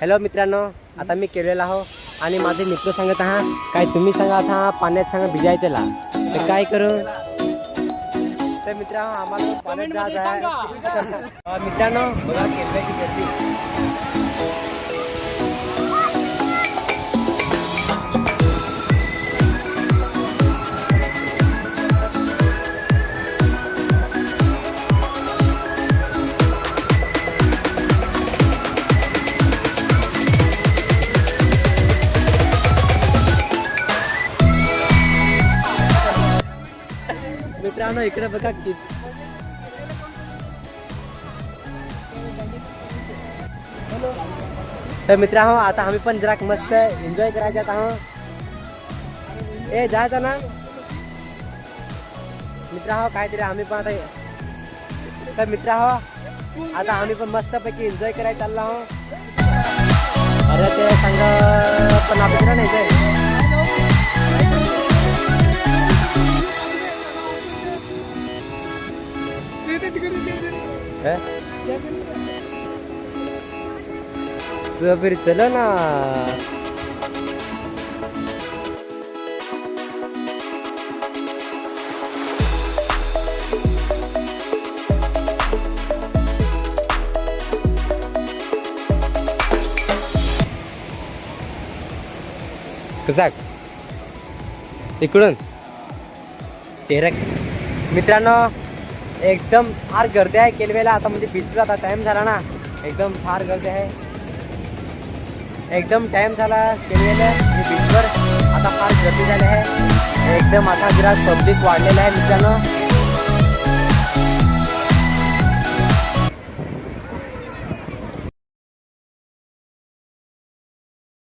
Hello मित्रांनो. आता मी केलेला आहो आणि माझे मित्र सांगत आहात काय तुम्ही सांगा आता पाण्यात सांगा भिजायचं ला तर काय करू? तर मित्रांनो आम्हाला पाण्यात जायचं आहे. अं, मित्रांनो बघा केंद्राची गर्दी. मित्रांनो इकडे बघा किती तर मित्रांनो आता आम्ही पण जरा मस्त एन्जॉय करायच्यात आहोत ए जायचं ना. मित्रांनो काहीतरी आम्ही पण आता तर मित्रांनो आता आम्ही पण मस्तपैकी एन्जॉय करायला चाललो आहोत. अरे ते है? फिर चलो ना। कसा इकडून? चेहरा मित्रांनो एकदम फार गर्दी आहे केलवेला. आता म्हणजे बीचला आता टाईम झाला ना. एकदम फार गर्दी आहे. एकदम टाईम झाला केलवेला. बीचवर आता फार गर्दी झाली आहे. एकदम आता जरा पब्लिक वाढलेलं आहे मित्रांनो.